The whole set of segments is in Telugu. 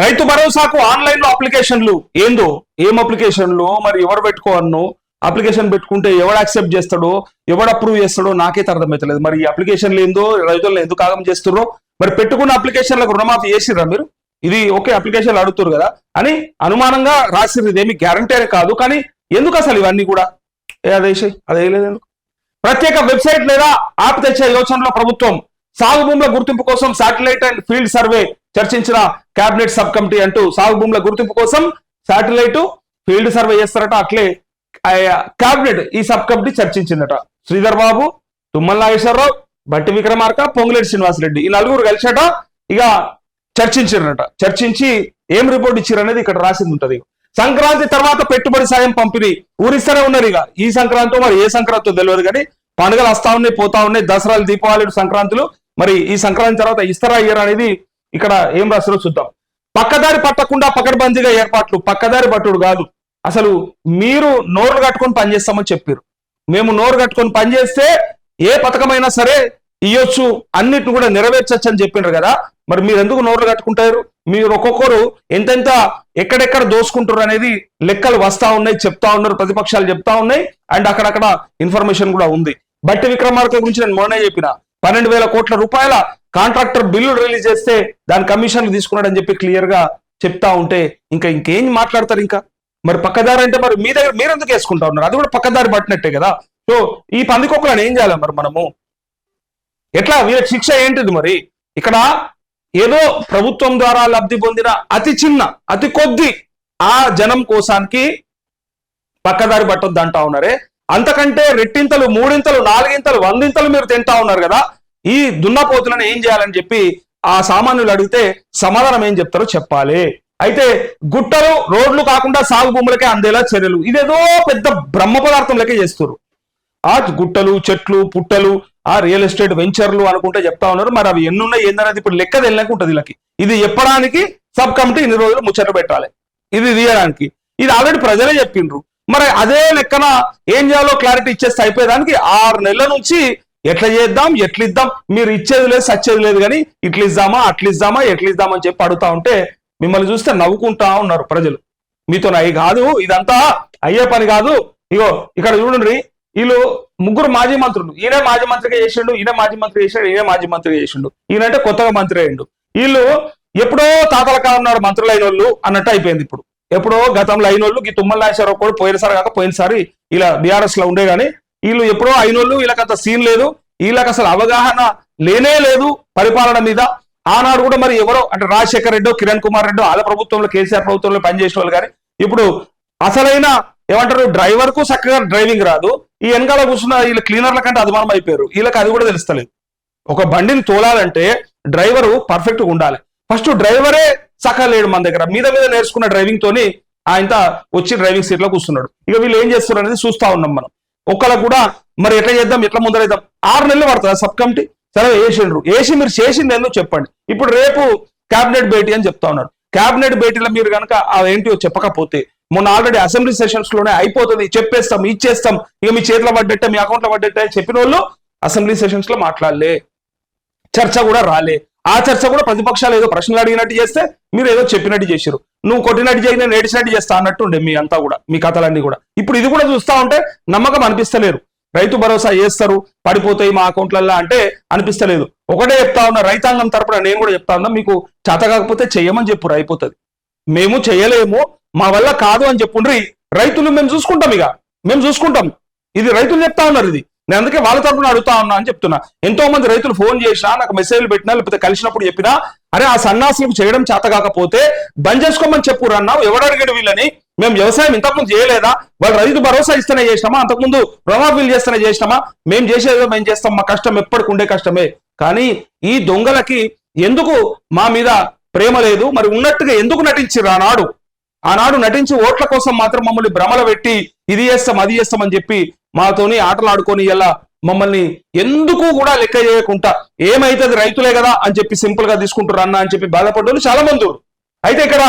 రైతు భరోసాకు ఆన్లైన్లో అప్లికేషన్లు. ఏందో? ఏం అప్లికేషన్లు? మరి ఎవరు పెట్టుకోవన్ను అప్లికేషన్ పెట్టుకుంటే ఎవడు యాక్సెప్ట్ చేస్తాడో? ఎవడు అప్రూవ్ చేస్తాడో? నాకైతే అర్థమవుతలేదు మరి ఈ అప్లికేషన్లు ఏందో? రైతులను ఎందుకు ఆగం చేస్తున్నారో మరి పెట్టుకున్న అప్లికేషన్లకు రుణమాఫీ చేసిర్రా మీరు? ఇది ఓకే అప్లికేషన్లు అడుగుతారు కదా. అని అనుమానంగా రాసిర్రు. ఇదేమి గ్యారంటీ కాదు. కానీ ఎందుకు అసలు ఇవన్నీ కూడా? ఏ అదేసి అదే ఎందుకు? ప్రత్యేక వెబ్సైట్ లేదా యాప్ తెచ్చే యోచనలో ప్రభుత్వం. సాగు భూముల గుర్తింపు కోసం శాటిలైట్ అండ్ ఫీల్డ్ సర్వే చర్చించిన కేబినెట్ సబ్ కమిటీ అంటూ సాగు భూముల గుర్తింపు కోసం శాటిలైట్ ఫీల్డ్ సర్వే చేస్తారట. అట్లే కేబినెట్ ఈ సబ్ కమిటీ చర్చించిందట. శ్రీధర్ బాబు తుమ్మల నాగేశ్వరరావు బట్టి విక్రమార్క పొంగులేటి శ్రీనివాసరెడ్డి ఈ నలుగురు కలిసట ఇక చర్చించారట చర్చించి ఏం రిపోర్ట్ ఇచ్చారు అనేది ఇక్కడ రాసింది ఉంటది. సంక్రాంతి తర్వాత పెట్టుబడి సాయం పంపిణీ ఊరిస్తూనే ఉన్నారు ఇక. ఈ సంక్రాంతి మరి ఏ సంక్రాంతి తెలియదు కానీ పండుగలు వస్తా ఉన్నాయి పోతా ఉన్నాయి. దసరాలు దీపావళి సంక్రాంతులు మరి ఈ సంక్రాంతి తర్వాత ఇస్తారా ఇయర్ అనేది ఇక్కడ ఏం రాస్తారో చూద్దాం. పక్కదారి పట్టకుండా పకడ్బందీగా ఏర్పాట్లు పక్కదారి పట్టుడు కాదు. అసలు మీరు నోరు కట్టుకొని పనిచేస్తామని చెప్పారు మేము నోరు కట్టుకొని పనిచేస్తే ఏ పథకమైనా సరే ఇయ్యొచ్చు అన్నిటిని కూడా నెరవేర్చచ్చు అని చెప్పిండ్రు కదా. మరి మీరు ఎందుకు నోర్లు కట్టుకుంటారు? మీరు ఒక్కొక్కరు ఎంతెంత ఎక్కడెక్కడ దోసుకుంటారు అనేది లెక్కలు వస్తా ఉన్నాయి చెప్తా ఉన్నారు ప్రతిపక్షాలు చెప్తా ఉన్నాయి అండ్ అక్కడక్కడ ఇన్ఫర్మేషన్ కూడా ఉంది. బట్టి విక్రమార్క గురించి నేను మొన్నే చెప్పిన. పన్నెండు వేల కోట్ల రూపాయల కాంట్రాక్టర్ బిల్లు రిలీజ్ చేస్తే దాని కమిషన్లు తీసుకున్నాడని చెప్పి క్లియర్గా చెప్తా ఉంటే ఇంకా ఇంకేం మాట్లాడతారు ఇంకా? మరి పక్కదారి అంటే మరి మీ దగ్గర మీరు ఎందుకు వేసుకుంటా ఉన్నారు? అది కూడా పక్కదారి పట్టినట్టే కదా? సో ఈ పందికొక్కలను ఏం చేయాలి మరి మనము? ఎట్లా? వీళ్ళ శిక్ష ఏంటిది మరి? ఇక్కడ ఏదో ప్రభుత్వం ద్వారా లబ్ధి పొందిన అతి చిన్న అతి కొద్ది ఆ జనం కోసానికి పక్కదారి పట్టొద్దు అంటా ఉన్నారే. అంతకంటే రెట్టింతలు మూడింతలు నాలుగింతలు వందింతలు మీరు తింటా ఉన్నారు కదా? ఈ దున్నపోతులను ఏం చేయాలని చెప్పి ఆ సామాన్యులు అడిగితే సమాధానం ఏం చెప్తారో చెప్పాలి. అయితే గుట్టలు రోడ్లు కాకుండా సాగు భూములకే అందేలా చర్యలు. ఇదేదో పెద్ద బ్రహ్మ పదార్థం లెక్క చేస్తారు ఆ గుట్టలు చెట్లు పుట్టలు ఆ రియల్ ఎస్టేట్ వెంచర్లు అనుకుంటే చెప్తా ఉన్నారు. మరి అవి ఎన్ని ఉన్నాయి ఏందనేది ఇప్పుడు లెక్క తెలియక ఉంటుంది వీళ్ళకి. ఇది చెప్పడానికి సబ్ కమిటీ ఇన్ని రోజులు ముచ్చట పెట్టాలి. ఇది తీయడానికి. ఇది ఆల్రెడీ ప్రజలే చెప్పిండ్రు. మరి అదే లెక్కన ఏం చేయాలో క్లారిటీ ఇచ్చేస్తే అయిపోయేదానికి ఆరు నెలల నుంచి ఎట్లా చేద్దాం ఎట్లిద్దాం? మీరు ఇచ్చేది లేదు సచ్చేది లేదు కానీ ఇట్లిద్దామా ఇద్దామా ఎట్లిద్దామని ఇద్దామా ఇద్దామని చెప్పి అడుగుతా ఉంటే మిమ్మల్ని చూస్తే నవ్వుకుంటా ఉన్నారు ప్రజలు. మీతో అయి కాదు ఇదంతా అయ్యే పని కాదు. ఇగో ఇక్కడ చూడండి వీళ్ళు ముగ్గురు మాజీ మంత్రులు. ఈయనే మాజీ మంత్రిగా చేసిండు ఈయన మాజీ మంత్రి చేసాడు ఈయన మాజీ మంత్రిగా చేసిండు. ఈయనంటే కొత్తగా మంత్రి అయ్యిండు. వీళ్ళు ఎప్పుడో తాతల కాలం నాడు మంత్రులు అయిన వాళ్ళు అన్నట్టు అయిపోయింది ఇప్పుడు. ఎప్పుడో గతంలో అయిన వాళ్ళు ఈ తుమ్మల నాగేశ్వరరావు కూడా పోయినసారి కాక పోయినసారి ఇలా బీఆర్ఎస్లో ఉండే గానీ వీళ్ళు ఎప్పుడో అయినోళ్ళు వీళ్ళకి అంత సీన్ లేదు. వీళ్ళకి అసలు అవగాహన లేనే లేదు పరిపాలన మీద. ఆనాడు కూడా మరి ఎవరో అంటే రాజశేఖర్ రెడ్డో కిరణ్ కుమార్ రెడ్డో ఆల ప్రభుత్వంలో కేసీఆర్ ప్రభుత్వంలో పనిచేసిన వాళ్ళు కానీ ఇప్పుడు అసలైన ఏమంటారు డ్రైవర్కు చక్కగా డ్రైవింగ్ రాదు. ఈ వెనకాల కూర్చున్న వీళ్ళ క్లీనర్ల కంటే అభిమానం అయిపోయారు. వీళ్ళకి అది కూడా తెలుస్తలేదు. ఒక బండిని తోలాలంటే డ్రైవరు పర్ఫెక్ట్గా ఉండాలి. ఫస్ట్ డ్రైవరే సకా లేడు మన దగ్గర. మీద మీద నేర్చుకున్న డ్రైవింగ్ తోని ఆయన వచ్చి డ్రైవింగ్ సీట్లో కూర్చున్నాడు. ఇక వీళ్ళు ఏం చేస్తున్నారు అనేది చూస్తా ఉన్నాం మనం. ఒక్కళ్ళకు కూడా మరి ఎట్లా చేద్దాం ఎట్లా ముందరేద్దాం? ఆరు నెలలు పడుతుంది సబ్ కమిటీ? సరే వేసిండ్రు. వేసి మీరు చేసింది ఏందో చెప్పండి. ఇప్పుడు రేపు కేబినెట్ భేటీ అని చెప్తా ఉన్నారు. కేబినెట్ భేటీలో మీరు కనుక ఏంటియో చెప్పకపోతే మొన్న ఆల్రెడీ అసెంబ్లీ సెషన్స్లోనే అయిపోతుంది. చెప్పేస్తాం ఇచ్చేస్తాం. ఇక మీ చేతిలో పడ్డట్టే మీ అకౌంట్లో పడ్డట్టే అని చెప్పిన వాళ్ళు అసెంబ్లీ సెషన్స్లో మాట్లాడలే. చర్చ కూడా రాలే. ఆ చర్చ కూడా ప్రతిపక్షాలు ఏదో ప్రశ్నలు అడిగినట్టు చేస్తే మీరు ఏదో చెప్పినట్టు చేశారు నువ్వు కొట్టినట్టు చేయి నేను ఏడిచినట్టు చేస్తా అన్నట్టు ఉండే మీ అంతా కూడా మీ కథలన్నీ కూడా. ఇప్పుడు ఇది కూడా చూస్తా ఉంటే నమ్మకం అనిపిస్తలేరు రైతు భరోసా చేస్తారు పడిపోతాయి మా అకౌంట్లల్లో అంటే అనిపిస్తలేదు. ఒకటే చెప్తా ఉన్నా రైతాంగం తరపున నేను కూడా చెప్తా ఉన్నా మీకు చేత కాకపోతే చెయ్యమని చెప్పురు అయిపోతుంది. మేము చేయలేము మా వల్ల కాదు అని చెప్పుండ్రి. రైతులు మేము చూసుకుంటాం ఇక మేము చూసుకుంటాం. ఇది రైతులు చెప్తా ఉన్నారు ఇది. నేను అందుకే వాళ్ళ తరపున అడుగుతా ఉన్నా అని చెప్తున్నా. ఎంతో మంది రైతులు ఫోన్ చేసినా నాకు మెసేజ్లు పెట్టినా లేకపోతే కలిసినప్పుడు చెప్పినా అరే ఆ సన్నాసులకు చేయడం చేత కాకపోతే బంద్ చేసుకోమని చెప్పు అన్నావు ఎవడు అడిగాడు వీళ్ళని? మేము వ్యవసాయం ఇంతకుముందు చేయలేదా? వాళ్ళు రైతు భరోసా ఇస్తేనే చేసినామా? అంతకుముందు రుణమాఫీలు చేస్తేనే చేసినామా? మేము చేసేదో మేము చేస్తాం మా కష్టం ఎప్పటికి ఉండే కష్టమే. కానీ ఈ దొంగలకి ఎందుకు మా మీద ప్రేమ లేదు? మరి ఉన్నట్టుగా ఎందుకు నటించిర్రు ఆనాడు? ఆనాడు నటించి ఓట్ల కోసం మాత్రం మమ్మల్ని భ్రమల పెట్టి ఇది చేస్తాం అది చేస్తాం అని చెప్పి మాతోని ఆటలు ఆడుకొని ఇలా మమ్మల్ని ఎందుకు కూడా లెక్క చేయకుండా ఏమైతుంది రైతులే కదా అని చెప్పి సింపుల్గా తీసుకుంటారు అన్న అని చెప్పి బాధపడ్డోళ్ళు చాలా మంది అయితే ఇక్కడ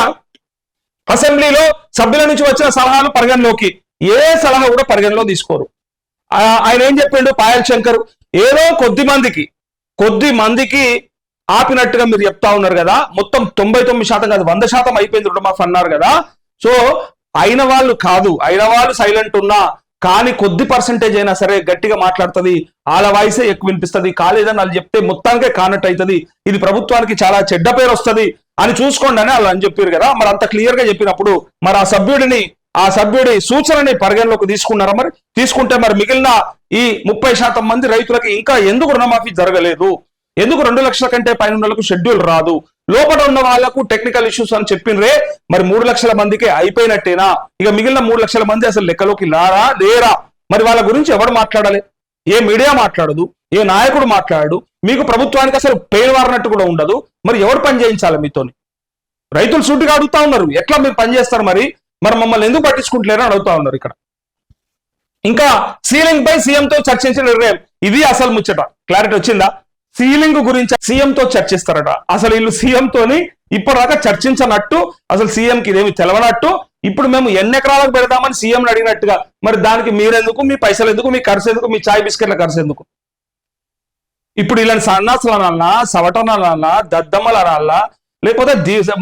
అసెంబ్లీలో సభ్యుల నుంచి వచ్చిన సలహాలు పరిగణలోకి ఏ సలహా కూడా పరిగణలో తీసుకోరు. ఆయన ఏం చెప్పిండు? పాయల్ శంకర్ ఏదో కొద్ది మందికి కొద్ది మందికి ఆపినట్టుగా మీరు చెప్తా ఉన్నారు కదా. మొత్తం తొంభై తొమ్మిది శాతం కాదు వంద శాతం అయిపోయింది రుణమాఫ్ అన్నారు కదా. సో అయిన వాళ్ళు కాదు అయిన వాళ్ళు సైలెంట్ ఉన్నా కానీ కొద్ది పర్సంటేజ్ అయినా సరే గట్టిగా మాట్లాడుతుంది. వాళ్ళ వాయిసే ఎక్కువ వినిపిస్తుంది. కాలేదని వాళ్ళు చెప్తే మొత్తానికే కానట్టు అవుతుంది ఇది ప్రభుత్వానికి చాలా చెడ్డ పేరు వస్తది అని చూసుకోండి అని వాళ్ళు అని చెప్పారు కదా. మరి అంత క్లియర్గా చెప్పినప్పుడు మరి ఆ సభ్యుడిని ఆ సభ్యుడి సూచనని పరిగణలోకి తీసుకున్నారా మరి? తీసుకుంటే మరి మిగిలిన ఈ ముప్పై శాతం మంది రైతులకి ఇంకా ఎందుకు రుణమాఫీ జరగలేదు? ఎందుకు రెండు లక్షల కంటే పైన షెడ్యూల్ రాదు? లోపల ఉన్న వాళ్ళకు టెక్నికల్ ఇష్యూస్ అని చెప్పినరే మరి మూడు లక్షల మందికి అయిపోయినట్టేనా? ఇక మిగిలిన మూడు లక్షల మంది అసలు లెక్కలోకి రారా లేరా? మరి వాళ్ళ గురించి ఎవరు మాట్లాడాలి? ఏ మీడియా మాట్లాడదు ఏ నాయకుడు మాట్లాడు మీకు ప్రభుత్వానికి అసలు పేరు వారినట్టు కూడా ఉండదు మరి ఎవరు పని చేయించాలి మీతోని? రైతులు సూటిగా అడుగుతా ఉన్నారు ఎట్లా మీరు పని చేస్తారు మరి? మరి మమ్మల్ని ఎందుకు పట్టించుకుంటలేరని అడుగుతా ఉన్నారు ఇక్కడ. ఇంకా సీలింగ్ పై సీఎం తో చర్చించిన నిర్ణయం ఇది అసలు ముచ్చట. క్లారిటీ వచ్చిందా? సీలింగ్ గురించి సీఎం తో చర్చిస్తారట. అసలు వీళ్ళు సీఎం తోని ఇప్పటిదాకా చర్చించనట్టు అసలు సీఎం కి ఇదేమి తెలవనట్టు ఇప్పుడు మేము ఎన్ని ఎకరాలకు పెడదామని సీఎం అడిగినట్టుగా మరి దానికి మీరెందుకు మీ పైసలు ఎందుకు మీ ఖర్చు ఎందుకు మీ చాయ్ బిస్కెట్ల ఖర్చు ఎందుకు? ఇప్పుడు ఇలాంటి సన్నాసులు అనాలనా సవటన అనాలనా దద్దమ్మలు లేకపోతే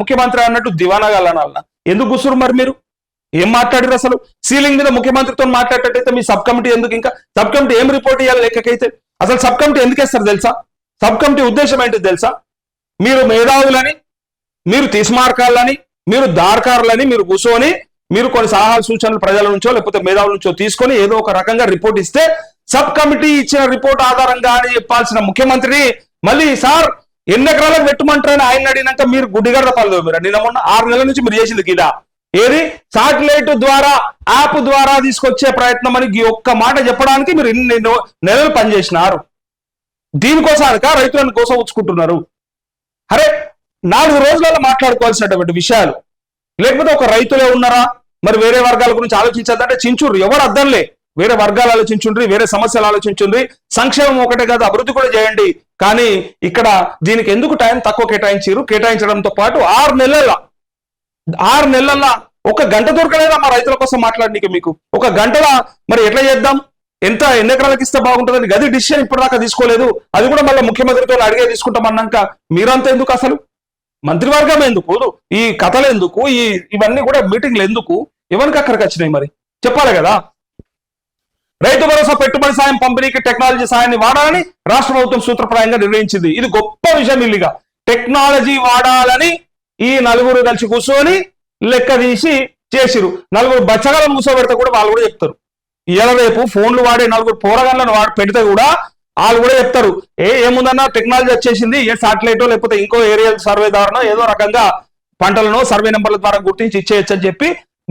ముఖ్యమంత్రి అన్నట్టు దివానాగాలు ఎందుకు కూర్చురు మరి మీరు? ఏం మాట్లాడారు అసలు? సీలింగ్ మీద ముఖ్యమంత్రితో మాట్లాడేటట్టయితే మీ సబ్ కమిటీ ఎందుకు ఇంకా? సబ్ కమిటీ ఏం రిపోర్ట్ ఇవ్వాలి లెక్కకైతే? అసలు సబ్ కమిటీ ఎందుకు వేస్తారు తెలుసా? సబ్ కమిటీ ఉద్దేశం ఏంటి తెలుసా? మీరు మేధావులని మీరు తీసుమార్కాలని మీరు దార్కారులని మీరు కూర్చొని మీరు కొన్ని సలహా సూచనలు ప్రజల నుంచో లేకపోతే మేధావుల నుంచో తీసుకొని ఏదో ఒక రకంగా రిపోర్ట్ ఇస్తే సబ్ కమిటీ ఇచ్చిన రిపోర్ట్ ఆధారంగా అని చెప్పాల్సిన ముఖ్యమంత్రి మళ్ళీ సార్ ఎన్ని ఎకరాలకు పెట్టమంటారని ఆయన అడిగినాక మీరు గుడ్డిగడ్డ పనులు మీరు నిన్న మొన్న ఆరు నెలల నుంచి మీరు చేసింది గిదా. ఏది? సాటిలైట్ ద్వారా యాప్ ద్వారా తీసుకొచ్చే ప్రయత్నం అని ఈ ఒక్క మాట చెప్పడానికి మీరు ఇన్ని నెలలు పనిచేసినారు. దీనికోసానిక రైతులను కోసం ఉంచుకుంటున్నారు అరే నాలుగు రోజులలో మాట్లాడుకోవాల్సినటువంటి విషయాలు. లేకపోతే ఒక రైతులే ఉన్నారా? మరి వేరే వర్గాల గురించి ఆలోచించద్దంటే చించుర్రు ఎవరు అర్థంలే వేరే వర్గాలు ఆలోచించుండ్రి వేరే సమస్యలు ఆలోచించుండ్రి. సంక్షేమం ఒకటే కాదు అభివృద్ధి కూడా చేయండి. కానీ ఇక్కడ దీనికి ఎందుకు టైం తక్కువ కేటాయించారు కేటాయించడంతో పాటు ఆరు నెలల ఆరు నెలల ఒక గంట దొరకలేదా మా రైతుల కోసం మాట్లాడనీకి మీకు? ఒక గంటల మరి ఎట్లా చేద్దాం? ఎంత ఎన్ని ఎకరాలకు ఇస్తే బాగుంటుందని గది డిసిషన్ ఇప్పటిదాకా తీసుకోలేదు. అది కూడా మళ్ళీ ముఖ్యమంత్రితో అడిగే తీసుకుంటామన్నాక మీరంతా ఎందుకు అసలు? మంత్రివర్గం ఎందుకు? ఈ కథలు ఎందుకు? ఈ ఇవన్నీ కూడా మీటింగ్లు ఎందుకు? ఎవరికి అక్కడికి వచ్చినాయి మరి. చెప్పాలి కదా? రైతు భరోసా పెట్టుబడి సాయం పంపిణీకి టెక్నాలజీ సాయాన్ని వాడాలని రాష్ట్ర ప్రభుత్వం సూత్రప్రాయంగా నిర్ణయించింది. ఇది గొప్ప విషయం ఇల్లుగా. టెక్నాలజీ వాడాలని ఈ నలుగురు కలిసి కూర్చొని లెక్క తీసి చేసిరు నలుగురు బచ్చగాలను కూర్చోబెడితే కూడా వాళ్ళు కూడా చెప్తారు. ఇవాళ రేపు ఫోన్లు వాడే నలుగురు పోరగాళ్ళను వాడి పెడితే కూడా వాళ్ళు కూడా చెప్తారు. ఏ ఏముందన్నా టెక్నాలజీ వచ్చేసింది ఏ సాటిలైట్ లేకపోతే ఇంకో ఏరియల్ సర్వే ద్వారా ఏదో రకంగా పంటలను సర్వే నెంబర్ల ద్వారా గుర్తించి ఇచ్చేయచ్చు అని చెప్పి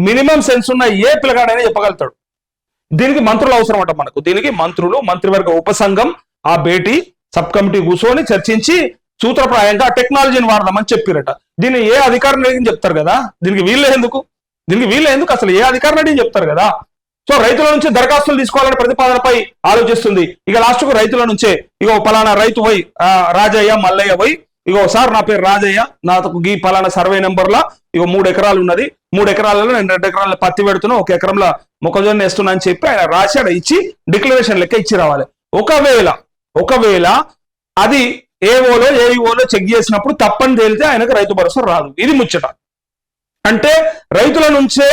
మినిమం సెన్స్ ఉన్న ఏ పిల్లగాడైనా చెప్పగలుగుతాడు. దీనికి మంత్రులు అవసరం అంట మనకు. దీనికి మంత్రులు మంత్రివర్గ ఉపసంఘం ఆ భేటీ సబ్ కమిటీ కూర్చొని చర్చించి సూత్రప్రాయంగా టెక్నాలజీని వాడదామని చెప్పారట. దీన్ని ఏ అధికారం అడిగి చెప్తారు కదా? దీనికి వీళ్ళే ఎందుకు? దీనికి వీళ్ళే ఎందుకు? అసలు ఏ అధికారం అడిగి చెప్తారు కదా? సో రైతుల నుంచి దరఖాస్తులు తీసుకోవాలనే ప్రతిపాదనపై ఆలోచిస్తుంది. ఇక లాస్ట్కు రైతుల నుంచే ఇగో పలానా రైతు పోయి రాజయ్య మల్లయ్య పోయి ఇగో సార్ నా పేరు రాజయ్య నాకు ఈ పలానా సర్వే నెంబర్లో ఇగో మూడు ఎకరాలు ఉన్నది. మూడు ఎకరాలలో నేను రెండు ఎకరాల పత్తి పెడుతున్నా ఒక ఎకరంలో మొక్కజొన్న వేస్తున్నా అని చెప్పి ఆయన రాసి ఆడ ఇచ్చి డిక్లరేషన్ లెక్క ఇచ్చి రావాలి. ఒకవేళ ఒకవేళ అది ఏఓలో ఏఈఓలో చెక్ చేసినప్పుడు తప్పని తేలితే ఆయనకు రైతు భరోసా రాదు. ఇది ముచ్చట. అంటే రైతుల నుంచే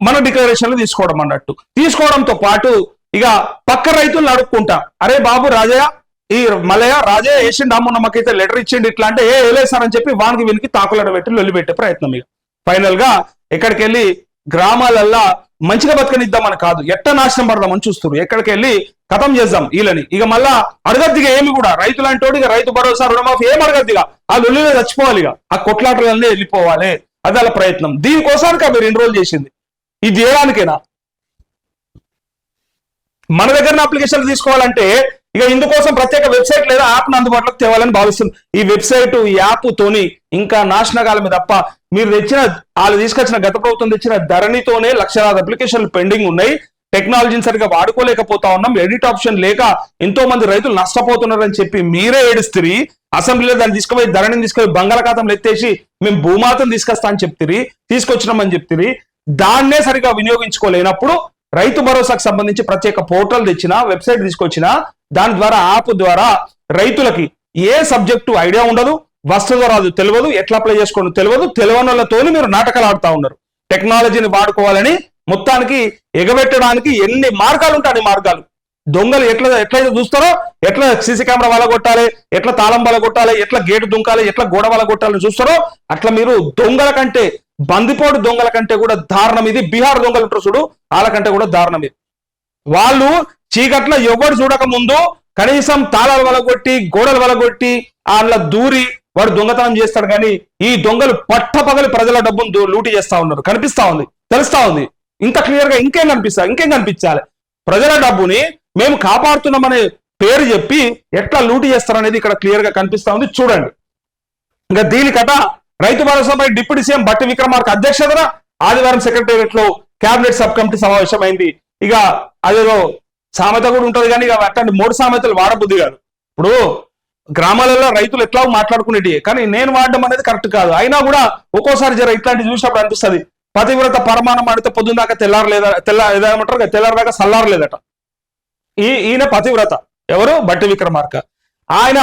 మన డిక్లరేషన్లు తీసుకోవడం అన్నట్టు. తీసుకోవడంతో పాటు ఇక పక్క రైతులను అడుక్కుంటా. అరే బాబు రాజయ్య ఈ మలయ రాజయ్య వేసిండు అమ్మ మాకైతే లెటర్ ఇచ్చిండు ఇట్లా అంటే ఏ వేలేసారని చెప్పి వానికి వీనికి తాకులడ పెట్టి లొల్లి పెట్టే ప్రయత్నం ఇక. ఫైనల్గా ఎక్కడికి వెళ్ళి గ్రామాలల్లా మంచిగా బతకనిద్దామని కాదు ఎట్ట నాశనం పడదామని చూస్తున్నారు ఎక్కడికి వెళ్ళి కథం చేద్దాం వీళ్ళని. ఇక మళ్ళా అడగద్దిగా ఏమి కూడా. రైతులు అంటోడు ఇక రైతు భరోసా రుణమాఫీ ఏం అడగద్దిగా ఆ లొల్లిలో చచ్చిపోవాలి ఇక. ఆ కొట్లాటలన్నీ వెళ్ళిపోవాలి. అది వాళ్ళ ప్రయత్నం. దీనికోసానికి మీరు ఎన్రోల్ చేసింది. ఇది చేయడానికేనా మన దగ్గర అప్లికేషన్ తీసుకోవాలంటే ఇక ఇందుకోసం ప్రత్యేక వెబ్సైట్ లేదా యాప్ అందుబాటులోకి తేవాలని భావిస్తుంది ఈ వెబ్సైట్ ఈ యాప్ తోని ఇంకా నాశనకాలమే తప్ప మీరు తెచ్చిన వాళ్ళు తీసుకొచ్చిన గత ప్రభుత్వం తెచ్చిన ధరణితోనే లక్షలాది అప్లికేషన్లు పెండింగ్ ఉన్నాయి. టెక్నాలజీని సరిగా వాడుకోలేకపోతా ఉన్నాం. ఎడిట్ ఆప్షన్ లేక ఎంతో మంది రైతులు నష్టపోతున్నారని చెప్పి మీరే ఏడుస్తుంది అసెంబ్లీలో దాన్ని తీసుకుపోయి ధరణిని తీసుకుపోయి బంగాళాఖాతంలో ఎత్తేసి మేము భూమాతం తీసుకొస్తా అని చెప్తిరి తీసుకొచ్చినామని చెప్తిరి దాన్నే సరిగా వినియోగించుకోలేనప్పుడు రైతు భరోసాకు సంబంధించి ప్రత్యేక పోర్టల్ తెచ్చిన వెబ్సైట్ తీసుకొచ్చిన దాని ద్వారా యాప్ ద్వారా రైతులకి ఏ సబ్జెక్టు ఐడియా ఉండదు వస్తుందో రాదు తెలియదు ఎట్లా అప్లై చేసుకోవడం తెలియదు తెలియనులతో మీరు నాటకాలు ఆడుతూ ఉన్నారు. టెక్నాలజీని వాడుకోవాలని మొత్తానికి ఎగబెట్టడానికి ఎన్ని మార్గాలు ఉంటాయి అన్ని మార్గాలు. దొంగలు ఎట్లా ఎట్లయితే చూస్తారో ఎట్లా సీసీ కెమెరా వల్ల కొట్టాలి ఎట్లా తాళం వల్ల కొట్టాలి ఎట్లా గేటు దుంకాలి ఎట్లా గోడ వల్ల కొట్టాలని చూస్తారో అట్లా మీరు దొంగల కంటే బందిపోటు దొంగల కంటే కూడా దారుణం ఇది. బీహార్ దొంగలు ఉంటారు చూడు వాళ్ళకంటే కూడా దారుణం ఇది. వాళ్ళు చీకట్లో ఎవరు చూడక ముందు కనీసం తాళాలు వలగొట్టి గోడలు వలగొట్టి వాళ్ళ దూరి వాడు దొంగతనం చేస్తాడు కానీ ఈ దొంగలు పట్టపగలి ప్రజల డబ్బును లూటి లూటీ చేస్తా ఉన్నారు. కనిపిస్తా ఉంది. తెలుస్తా ఉంది. ఇంకా క్లియర్గా ఇంకేం కనిపిస్తా ఇంకేం కనిపించాలి? ప్రజల డబ్బుని మేము కాపాడుతున్నామనే పేరు చెప్పి ఎట్లా లూటీ చేస్తారనేది ఇక్కడ క్లియర్గా కనిపిస్తా ఉంది. చూడండి. ఇంకా దీనికట రైతు భరోసాపై డిప్యూటీ సీఎం బట్టి విక్రమార్క అధ్యక్షతన ఆదివారం సెక్రటేరియట్లో కేబినెట్ సబ్ కమిటీ సమావేశమైంది. ఇక అదేదో సామెత కూడా ఉంటది కానీ ఇక అట్లాంటి మూడు సామెతలు వాడబుద్ధి కాదు. ఇప్పుడు గ్రామాలలో రైతులు ఎట్లా మాట్లాడుకునేటి? కానీ నేను వాడడం అనేది కరెక్ట్ కాదు. అయినా కూడా ఒక్కోసారి జర ఇట్లాంటి చూసినప్పుడు అనిపిస్తుంది. పతివ్రత పరమాణం ఆడితే పొద్దున్న తెల్లారు తెల్లారలేదా తెల్ల ఏదేమంటారు కదా, తెల్లారదాకా సల్లారలేదట ఈ ఈయన పతివ్రత. ఎవరు? బట్టి విక్రమార్క. ఆయన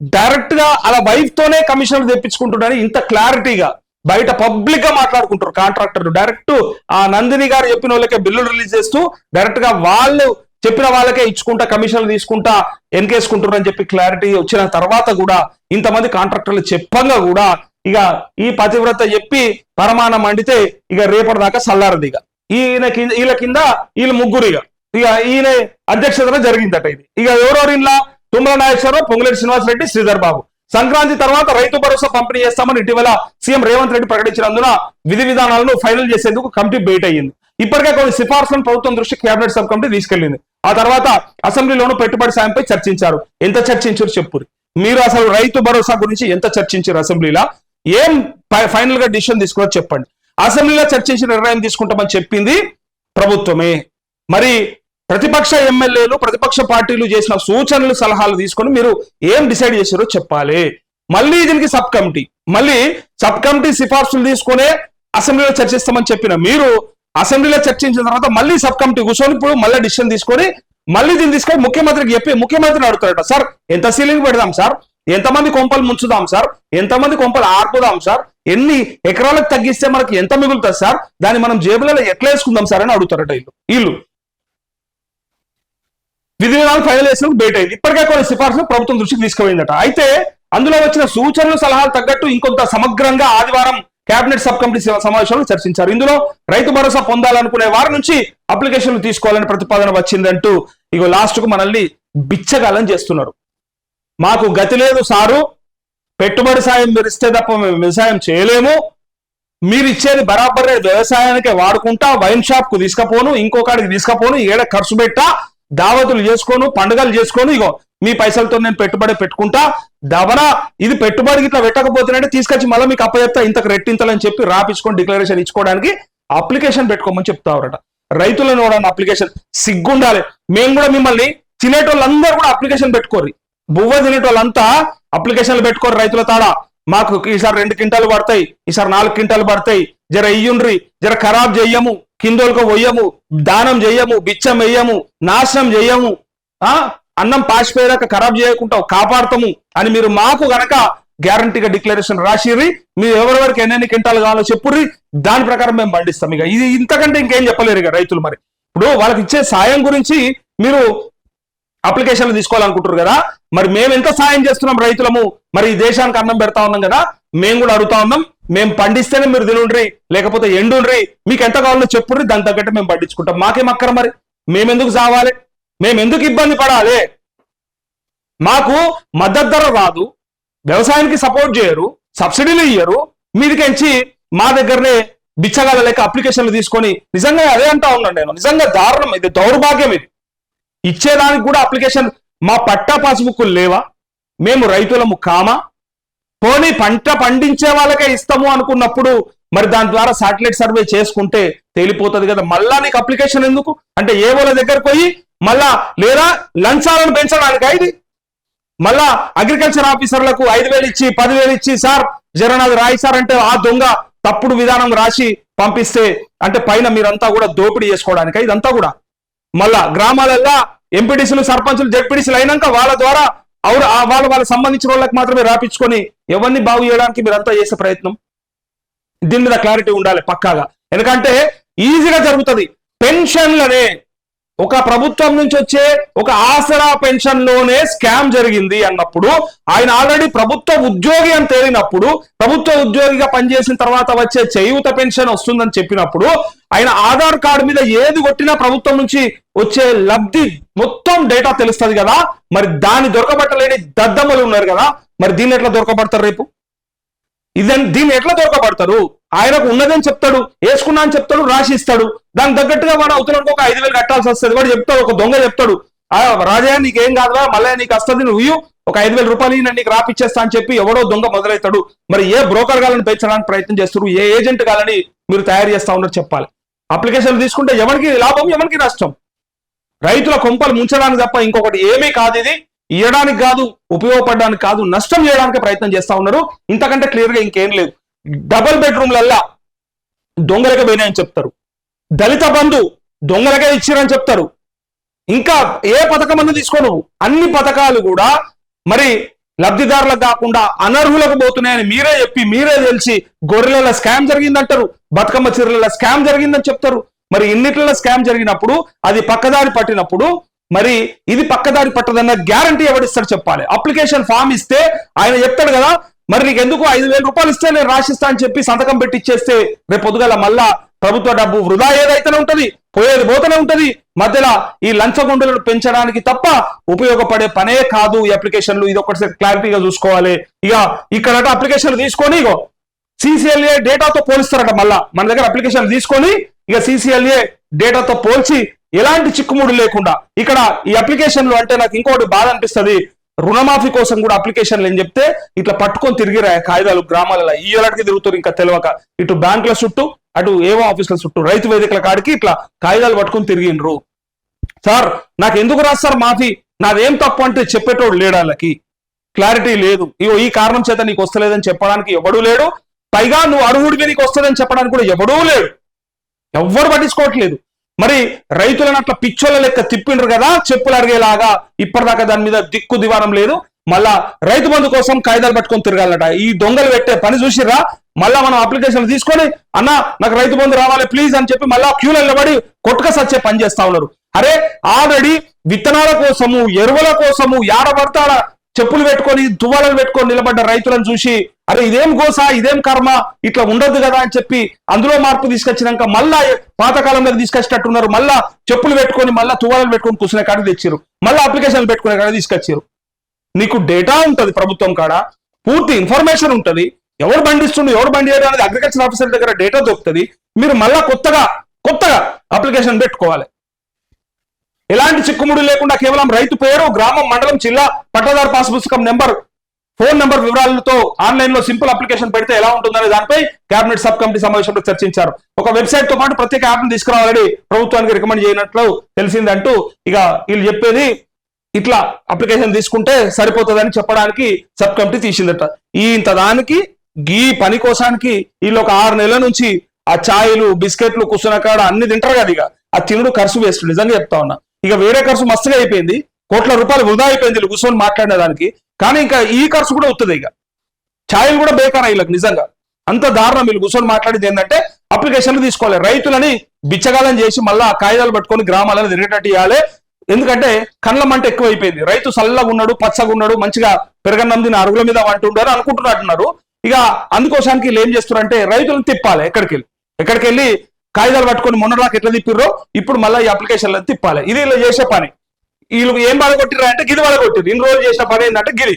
డైరెక్ట్గా అలా వైఫ్ తోనే కమిషన్లు తెప్పించుకుంటున్నారని ఇంత క్లారిటీగా బయట పబ్లిక్గా మాట్లాడుకుంటారు కాంట్రాక్టర్ డైరెక్ట్ ఆ నందిని గారు చెప్పిన వాళ్ళకే బిల్లు రిలీజ్ చేస్తూ డైరెక్ట్గా వాళ్ళు చెప్పిన వాళ్ళకే ఇచ్చుకుంటా కమిషన్లు తీసుకుంటా ఎన్కేసుకుంటున్నారని చెప్పి క్లారిటీ వచ్చిన తర్వాత కూడా ఇంతమంది కాంట్రాక్టర్లు చెప్పంగా కూడా ఇక ఈ పతివ్రత చెప్పి పరమాణం అండితే ఇక రేపటి దాకా సల్లారది ఇక. ఈయన కింద వీళ్ళ కింద వీళ్ళు ముగ్గురు ఇక. ఇక ఈయన అధ్యక్షతన జరిగిందట ఇది. ఇక ఎవరెవరిలా తుమ్మల నాగేశ్వరరావు పొంగులేటి శ్రీనివాసరెడ్డి శ్రీధర్ బాబు. సంక్రాంతి తర్వాత రైతు భరోసా పంపిణీ చేస్తామని ఇటీవల సీఎం రేవంత్ రెడ్డి ప్రకటించినందున విధి విధానాలను ఫైనల్ చేసేందుకు కమిటీ భేట్ అయ్యింది. ఇప్పటికే కొన్ని సిఫార్సులను ప్రభుత్వం దృష్టి కేబినెట్ సబ్ కమిటీ తీసుకెళ్ళింది ఆ తర్వాత అసెంబ్లీలోను పెట్టుబడి సాయంపై చర్చించారు. ఎంత చర్చించారు చెప్పురు? మీరు అసలు రైతు భరోసా గురించి ఎంత చర్చించారు అసెంబ్లీలో? ఏం ఫైనల్గా డిసిషన్ తీసుకున్నారో చెప్పండి. అసెంబ్లీలో చర్చించి నిర్ణయం తీసుకుంటామని చెప్పింది ప్రభుత్వమే. మరి ప్రతిపక్ష ఎమ్మెల్యేలు ప్రతిపక్ష పార్టీలు చేసిన సూచనలు సలహాలు తీసుకొని మీరు ఏం డిసైడ్ చేశారో చెప్పాలి. మళ్ళీ దీనికి సబ్ కమిటీ. మళ్ళీ సబ్ కమిటీ సిఫార్సులు తీసుకునే అసెంబ్లీలో చర్చిస్తామని చెప్పిన మీరు అసెంబ్లీలో చర్చించిన తర్వాత మళ్ళీ సబ్ కమిటీ కూర్చొని ఇప్పుడు మళ్ళీ డిసిషన్ తీసుకొని మళ్ళీ దీన్ని తీసుకొని ముఖ్యమంత్రికి చెప్పి ముఖ్యమంత్రిని అడుగుతారట. సార్ ఎంత సీలింగ్ పెడదాం సార్? ఎంతమంది కొంపలు ముంచుదాం సార్? ఎంతమంది కొంపలు ఆర్పుదాం సార్? ఎన్ని ఎకరాలకు తగ్గిస్తే మనకి ఎంత మిగులుతుంది సార్? దాన్ని మనం జేబులలో ఎట్లా వేసుకుందాం సార్ అని అడుగుతారట వీళ్ళు. వీళ్ళు. విధి విధానాలు ఫైనల్ చేసినందుకు భేట్ అయింది. ఇప్పటికే కొన్ని సిఫార్సులు ప్రభుత్వం దృష్టికి తీసుకుపోయిందట. అయితే అందులో వచ్చిన సూచనలు సలహాలు తగ్గట్టు ఇంకొంత సమగ్రంగా ఆదివారం కేబినెట్ సబ్ కమిటీ సమావేశంలో చర్చించారు. ఇందులో రైతు భరోసా పొందాలనుకునే వారి నుంచి అప్లికేషన్లు తీసుకోవాలని ప్రతిపాదన వచ్చిందంటూ ఇగో లాస్ట్కు మనల్ని బిచ్చగాలం చేస్తున్నారు. మాకు గతి లేదు సారు. పెట్టుబడి సాయం మీరు ఇస్తే తప్ప మేము వ్యవసాయం చేయలేము. మీరు ఇచ్చేది బరాబర్ వ్యవసాయానికే వాడుకుంటా వైన్ షాప్కు తీసుకపోను ఇంకొకటికి తీసుకపోను ఏడ ఖర్చు పెట్టా దావతులు చేసుకోను పండుగలు చేసుకోను ఇగో మీ పైసలతో నేను పెట్టుబడి పెట్టుకుంటా. దవరా ఇది పెట్టుబడికి ఇట్లా పెట్టకపోతేనంటే తీసుకొచ్చి మళ్ళీ మీకు అప్పచెప్తా ఇంతకు రెట్టింతలని చెప్పి రాపించుకొని డిక్లరేషన్ ఇచ్చుకోవడానికి అప్లికేషన్ పెట్టుకోమని చెప్తావరట. రైతులను కూడా అప్లికేషన్ సిగ్గుండాలి. మేము కూడా మిమ్మల్ని తినేటోళ్ళందరూ కూడా అప్లికేషన్ పెట్టుకోరు బువ్వ తినేటోళ్ళంతా అప్లికేషన్లు పెట్టుకోరు రైతుల తాడా. మాకు ఈసారి రెండు క్వింటాలు పడతాయి ఈసారి నాలుగు క్వింటాలు పడతాయి. జర ఇయ్యుండ్రి జర ఖరాబ్ చెయ్యము. కిందోళ్ళకు పోయము దానం చెయ్యము బిచ్చం వేయము నాశనం చెయ్యము ఆ? అన్నం పాసిపోయేదాకా ఖరాబ్ చేయకుండా కాపాడతాము అని మీరు మాకు గనక గ్యారంటీగా డిక్లరేషన్ రాసిర్రి మీరు ఎవరెవరికి ఎన్నెన్ని క్వింటాలు కావాలో చెప్పుర్రి దాని ప్రకారం మేము పండిస్తాం ఇక. ఇది ఇంతకంటే ఇంకేం చెప్పలేరు ఇక రైతులు మరి. ఇప్పుడు వాళ్ళకి ఇచ్చే సాయం గురించి మీరు అప్లికేషన్లు తీసుకోవాలనుకుంటారు కదా మరి మేము ఎంత సాయం చేస్తున్నాం రైతులము? మరి ఈ దేశానికి అన్నం పెడతా ఉన్నాం కదా మేము కూడా అడుగుతా ఉన్నాం మేము పండిస్తేనే మీరు తినుండ్రి లేకపోతే ఎండుండ్రి మీకు ఎంత కావాలో చెప్పుండ్రి దాని తగ్గట్టు మేము పండించుకుంటాం. మాకేం అక్కర మరి? మేమెందుకు సావాలి? మేము ఎందుకు ఇబ్బంది పడాలి? మాకు మద్దతు ధర రాదు వ్యవసాయానికి సపోర్ట్ చేయరు సబ్సిడీలు ఇయ్యరు మీదికెంచి మా దగ్గరనే బిచ్చగాల లేక అప్లికేషన్లు తీసుకొని నిజంగా అదే అంటా ఉన్నాను నేను. నిజంగా దారుణం ఇది దౌర్భాగ్యం ఇది. ఇచ్చేదానికి కూడా అప్లికేషన్ మా పట్టా పాస్బుక్లు లేవా? మేము రైతులము కామా? పోనీ పంట పండించే వాళ్ళకే ఇస్తాము అనుకున్నప్పుడు మరి దాని ద్వారా శాటిలైట్ సర్వే చేసుకుంటే తేలిపోతుంది కదా. మళ్ళా నీకు అప్లికేషన్ ఎందుకు? అంటే ఏ వాళ్ళ దగ్గరకు పోయి మళ్ళా లేదా లంచాలను పెంచడానికి ఇది? మళ్ళా అగ్రికల్చర్ ఆఫీసర్లకు ఐదు వేలు ఇచ్చి పదివేలు ఇచ్చి సార్ జగన్నాథ్ రాయి సార్ అంటే ఆ దొంగ తప్పుడు విధానం రాసి పంపిస్తే అంటే పైన మీరంతా కూడా దోపిడీ చేసుకోవడానికి? ఇదంతా కూడా. మళ్ళా గ్రామాలల్లో ఎంపీటీసీలు సర్పంచులు జెడ్పీటీసీలు అయినాక వాళ్ళ ద్వారా అవును ఆ వాళ్ళ వాళ్ళకి సంబంధించిన వాళ్ళకి మాత్రమే రాపించుకొని ఎవరిని బాగు చేయడానికి మీరంతా చేసే ప్రయత్నం. దీని మీద క్లారిటీ ఉండాలి పక్కాగా. ఎందుకంటే ఈజీగా జరుగుతుంది. పెన్షన్లనే ఒక ప్రభుత్వం నుంచి వచ్చే ఒక ఆసరా పెన్షన్లోనే స్కామ్ జరిగింది అన్నప్పుడు ఆయన ఆల్రెడీ ప్రభుత్వ ఉద్యోగి అని తేలినప్పుడు ప్రభుత్వ ఉద్యోగిగా పనిచేసిన తర్వాత వచ్చే చేయూత పెన్షన్ వస్తుందని చెప్పినప్పుడు ఆయన ఆధార్ కార్డు మీద ఏది కొట్టినా ప్రభుత్వం నుంచి వచ్చే లబ్ధి మొత్తం డేటా తెలుస్తుంది కదా. మరి దాన్ని దొరకబట్టలేని దద్దమ్మలు ఉన్నారు కదా. మరి దీన్ని ఎట్లా దొరకబడతారు రేపు? ఇదని దీన్ని ఎట్లా దొరకబడతారు ఆయనకు ఉన్నదని చెప్తాడు? వేసుకున్నా అని చెప్తాడు రాసి ఇస్తాడు. దానికి తగ్గట్టుగా వాడు అవుతున్నాడు ఒక ఐదు వేలు కట్టాల్సి వస్తుంది. వాడు చెప్తాడు ఒక దొంగ చెప్తాడు. ఆ రాజయ్య నీకేం కాదురా మళ్ళీ నీకు వస్తుంది నువ్వు ఒక ఐదు వేల రూపాయలు నన్ను నేను నీకు రాపిచ్చేస్తా అని చెప్పి ఎవడో దొంగ మొదలవుతాడు మరి ఏ బ్రోకర్ గాలని పెంచడానికి ప్రయత్నం చేస్తారు? ఏ ఏజెంట్ గాలని మీరు తయారు చేస్తా ఉన్నారు చెప్పాలి. అప్లికేషన్లు తీసుకుంటే ఎవరికి లాభం ఎవరికి నష్టం? రైతుల కొంపలు ముంచడానికి తప్ప ఇంకొకటి ఏమీ కాదు ఇది. ఇవ్వడానికి కాదు ఉపయోగపడడానికి కాదు నష్టం చేయడానికి ప్రయత్నం చేస్తా ఉన్నారు. ఇంతకంటే క్లియర్గా ఇంకేం లేదు. డబుల్ బెడ్రూమ్లల్లా దొంగలకే పోయినాయని చెప్తారు. దళిత బంధు దొంగలకే ఇచ్చిరని చెప్తారు. ఇంకా ఏ పథకం అన్న తీసుకోను. అన్ని పథకాలు కూడా మరి లబ్ధిదారులకు కాకుండా అనర్హులకు పోతున్నాయని మీరే చెప్పి మీరే తెలిసి గొర్రెల స్కామ్ జరిగిందంటారు. బతుకమ్మ చీరల స్కామ్ జరిగిందని చెప్తారు. మరి ఇన్నిట్ల స్కామ్ జరిగినప్పుడు అది పక్కదారి పట్టినప్పుడు మరి ఇది పక్కదారి పట్టదన్న గ్యారంటీ ఎవడిస్తాడు చెప్పాలి. అప్లికేషన్ ఫామ్ ఇస్తే ఆయన చెప్తాడు కదా మరి నీకు ఎందుకు ఐదు వేల రూపాయలు ఇస్తే నేను రాసిస్తా అని చెప్పి సంతకం పెట్టి ఇచ్చేస్తే రేపు పొద్దుగల మళ్ళా ప్రభుత్వ డబ్బు వృధా ఏదైతేనే ఉంటది పోయేది పోతూనే ఉంటది. మధ్యలో ఈ లంచగొండలను పెంచడానికి తప్ప ఉపయోగపడే పనే కాదు ఈ అప్లికేషన్లు. ఇది ఒకటి క్లారిటీగా చూసుకోవాలి. ఇక ఇక్కడ అప్లికేషన్లు తీసుకొని ఇగో సిసిఎల్ఏ డేటాతో పోలిస్తారట మళ్ళా. మన దగ్గర అప్లికేషన్ తీసుకొని ఇక సిసిఎల్ఏ డేటాతో పోల్చి ఎలాంటి చిక్కుముడు లేకుండా ఇక్కడ ఈ అప్లికేషన్లు అంటే నాకు ఇంకోటి బాధ అనిపిస్తది. రుణమాఫీ కోసం కూడా అప్లికేషన్లు అని చెప్తే ఇట్లా పట్టుకొని తిరిగిరా కాగితాలు గ్రామాలలో ఈ ఎలాంటికి తిరుగుతారు ఇంకా తెలియక ఇటు బ్యాంకుల చుట్టూ అటు ఏవో ఆఫీసుల చుట్టూ రైతు వేదికల కాడికి ఇట్లా కాగితాలు పట్టుకొని తిరిగిండ్రు. సార్ నాకు ఎందుకు రాస్తారు మాఫీ? నాదేం తప్పు అంటే చెప్పేటోడు లేడు వాళ్ళకి క్లారిటీ లేదు. ఇగో ఈ కారణం చేత నీకు వస్తలేదని చెప్పడానికి ఎవడూ లేడు. పైగా నువ్వు అర్హుడివి నీకు వస్తుందని చెప్పడానికి కూడా ఎవడూ లేడు. ఎవ్వరు పట్టించుకోవట్లేదు. మరి రైతులను అట్లా పిచ్చోళ్ళ లెక్క తిప్పిండ్రు కదా చెప్పులు అడిగేలాగా ఇప్పటిదాకా దాని మీద దిక్కు దివానం లేదు. మళ్ళా రైతు బంధు కోసం కాయిదాలు పట్టుకొని తిరగాలట. ఈ దొంగలు పెట్టే పని చూసిర్రా? మళ్ళా మనం అప్లికేషన్ తీసుకొని అన్న నాకు రైతు బంధు రావాలి ప్లీజ్ అని చెప్పి మళ్ళా క్యూలో నిలబడి కొట్టుక సచ్చే పని చేస్తా ఉన్నారు. అరే ఆల్రెడీ విత్తనాల కోసము ఎరువుల కోసము యాడబడతాడ చెప్పులు పెట్టుకొని తువ్వాలను పెట్టుకొని నిలబడ్డ రైతులను చూసి అరే ఇదేం గోస ఇదేం కర్మ ఇట్లా ఉండదు కదా అని చెప్పి అందులో మార్పు తీసుకొచ్చినాక మళ్ళా మీద తీసుకొచ్చినట్టున్నారు మళ్ళా చెప్పులు పెట్టుకొని మళ్ళా తువ్వాలను పెట్టుకొని కూర్చునే కాడ తెచ్చారు మళ్ళీ అప్లికేషన్లు పెట్టుకునే కాడ తీసుకొచ్చారు నీకు డేటా ఉంటుంది ప్రభుత్వం కాడ పూర్తి ఇన్ఫర్మేషన్ ఉంటుంది. ఎవరు బండిస్తుండు ఎవరు బండి అనేది అగ్రికల్చర్ ఆఫీసర్ దగ్గర డేటా దొరుకుతుంది. మీరు మళ్ళా కొత్తగా కొత్తగా అప్లికేషన్ పెట్టుకోవాలి. ఎలాంటి చిక్కుముడి లేకుండా కేవలం రైతు పేరు గ్రామం మండలం జిల్లా పట్టదారు పాస్ పుస్తకం నెంబర్ ఫోన్ నెంబర్ వివరాలతో ఆన్లైన్లో సింపుల్ అప్లికేషన్ పెడితే ఎలా ఉంటుందనే దానిపై కేబినెట్ సబ్ కమిటీ సమావేశంలో చర్చించారు. ఒక వెబ్సైట్తో పాటు ప్రత్యేక యాప్ని తీసుకురావాలని ప్రభుత్వానికి రికమెండ్ చేయనట్లు తెలిసిందంటూ ఇక వీళ్ళు చెప్పేది ఇట్లా అప్లికేషన్ తీసుకుంటే సరిపోతుందని చెప్పడానికి సబ్ కమిటీ తీసిందట. ఈ ఇంత దానికి గీ పని కోసానికి వీళ్ళు ఒక ఆరు నెలల నుంచి ఆ ఛాయలు బిస్కెట్లు కూర్చున్న కాడ అన్ని తింటారు కదా ఇక. ఆ తినుడు ఖర్చు వేస్తుంది నిజంగా చెప్తా ఉన్నా. ఇక వేరే ఖర్చు మస్తుగా అయిపోయింది. కోట్ల రూపాయలు వృధా అయిపోయింది వీళ్ళు కూర్చొని మాట్లాడిన దానికి కానీ ఇంకా ఈ ఖర్చు కూడా వస్తుంది ఇక. ఛాయలు కూడా బేకాన వీళ్ళకి నిజంగా. అంత దారుణం వీళ్ళు కూర్చొని మాట్లాడేది ఏంటంటే అప్లికేషన్లు తీసుకోవాలి. రైతులని బిచ్చగాలం చేసి మళ్ళా ఆ కాగితాలు పట్టుకొని గ్రామాలను తిరిగేటట్టు ఇవ్వాలి. ఎందుకంటే కండ్ల మంట ఎక్కువైపోయింది. రైతు చల్లగా ఉన్నాడు పచ్చగా ఉన్నాడు మంచిగా పెరగన్నం తిని అరుగుల మీద అంటుండారు అనుకుంటున్నట్టున్నారు. ఇక అందుకోసానికి వీళ్ళు ఏం చేస్తున్నారంటే రైతులను తిప్పాలి ఎక్కడికి వెళ్ళి. ఎక్కడికి వెళ్ళి కాగితాలు పట్టుకొని మొన్నటిదాకా ఎట్లా తిప్పిర్రో ఇప్పుడు మళ్ళీ ఈ అప్లికేషన్లను తిప్పాలి. ఇది ఇలా చేసే పని. వీళ్ళు ఏం బాధ కొట్టిరా అంటే గిరి బాధ కొట్టిర్రు. ఇన్ని రోజులు చేసిన పని ఏంటంటే గిరి